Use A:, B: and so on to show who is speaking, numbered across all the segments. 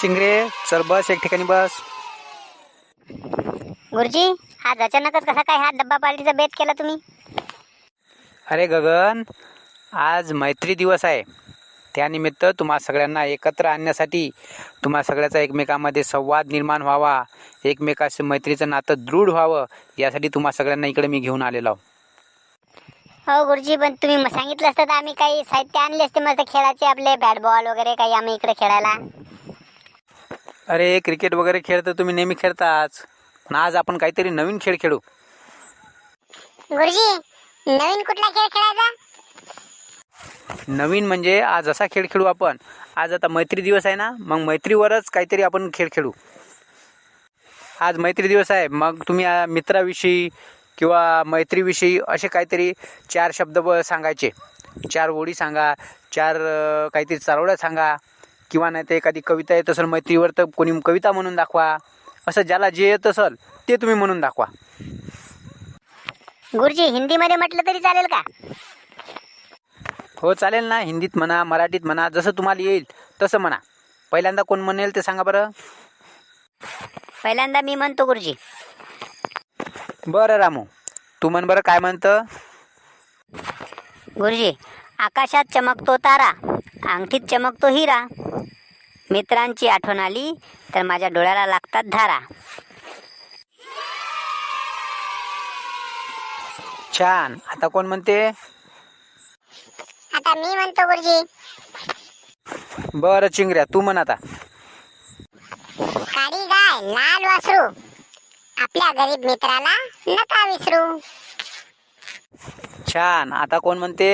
A: चिंगरे चल बस एक ठिकाणी बस.
B: गुरुजी आज अचानकच कसा काय हा डब्बा पार्टीचा बेत केला तुम्ही?
A: अरे गगन आज मैत्री दिवस आहे. त्यानिमित्त तुम्हा सगळ्यांना एकत्र आणण्यासाठी तुम्हा सगळ्याचा एकमेकांमध्ये संवाद निर्माण व्हावा. एकमेकाशी मैत्रीचं नातं दृढ व्हावं यासाठी तुम्हा सगळ्यांना इकडे मी घेऊन आलेलो आहो.
B: हो गुरुजी पण तुम्ही म- सांगितलं असतं तर आम्ही काही साहित्य आणले असते मस्त खेळाचे आपले बॅट बॉल वगैरे काही आम्ही इकडे खेळायला.
A: अरे क्रिकेट वगैरे खेळ तर तुम्ही नेहमी खेळताच. पण आज आपण काहीतरी नवीन खेळ खेळू.
B: गुरुजी नवीन कुठला खेळ खेळायचा?
A: नवीन म्हणजे आज असा खेळ खेळू आपण. आज आता मैत्री दिवस आहे ना मग मैत्रीवरच काहीतरी आपण खेळ खेळू. आज मैत्री दिवस आहे मग तुम्ही आ, मित्राविषयी किंवा मैत्रीविषयी असे काहीतरी चार शब्द ब सांगायचे. चार ओळी सांगा चार अ, काहीतरी चारोळ्या सांगा. किंवा नाही तर एखादी कविता येत असेल मैत्रीवर तर कोणी कविता म्हणून दाखवा. असं ज्याला जे येत असेल ते तुम्ही म्हणून दाखवा.
B: गुरुजी हिंदीमध्ये म्हटलं तरी चालेल का?
A: हो चालेल ना. हिंदीत म्हणा मराठीत म्हणा जसं तुम्हाला येईल तसं म्हणा. पहिल्यांदा कोण म्हणेल ते सांगा बरं.
B: पहिल्यांदा मी म्हणतो गुरुजी.
A: बरं रामू. तू म्हण बरं काय म्हणतं?
B: गुरुजी आकाशात चमकतो तारा. अंगठीत चमकतो हिरा. मित्रांची आठवण आली तर माझ्या डोळ्याला लागतात धारा.
A: छान. आता कोण म्हणते?
B: आता मी म्हणतो गुरुजी.
A: बरं चिंगऱ्या तू म्हण आता.
B: काळी गाय लाल वासरू. आपल्या गरीब मित्राला नका विसरू.
A: छान. आता कोण म्हणते?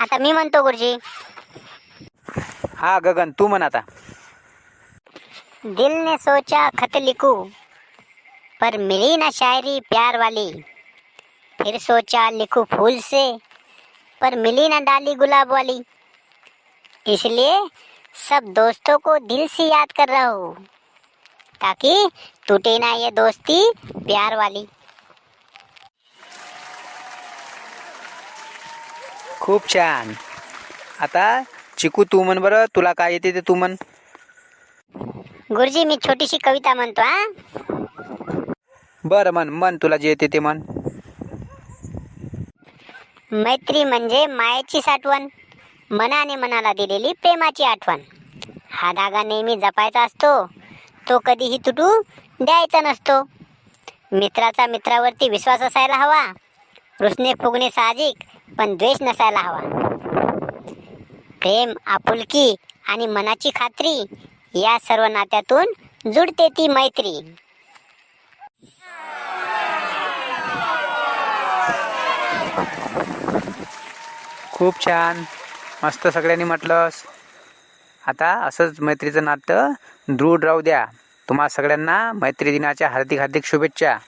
B: आता मी म्हणतो गुरुजी.
A: हा गगन तू म्हण आता.
B: दिल ने सोचा खत लिखूं पर मिली ना शायरी प्यार वाली. फिर सोचा लिखूं फूल से पर मिली ना डाली गुलाब वाली. इसलिए सब दोस्तों को दिल से याद कर रहा हूँ ताकि टूटे ना ये दोस्ती प्यार वाली.
A: खूप छान. आता चिकू तू म्हण बरं तुला काय येते ते तू म्हण.
B: गुरुजी मी छोटीशी कविता म्हणतो हा.
A: बरं म्हण म्हण तुला जे येते ते म्हण.
B: मैत्री म्हणजे मायेची साठवण मनाने मनाला दिलेली प्रेमाची आठवण. हा धागा नेहमी जपायचा असतो तो कधीही तुटू द्यायचा नसतो. मित्राचा मित्रावरती विश्वास असायला हवा. रुसणे फुगणे साहजिक पण द्वेष नसायला हवा. प्रेम आपुलकी आणि मनाची खात्री या सर्व नात्यातून जुडते ती मैत्री.
A: खूप छान. मस्त सगळ्यांनी म्हटलंस. आता असंच मैत्रीचं नातं दृढ राहू द्या. तुम्हा सगळ्यांना मैत्री दिनाच्या हार्दिक हार्दिक शुभेच्छा.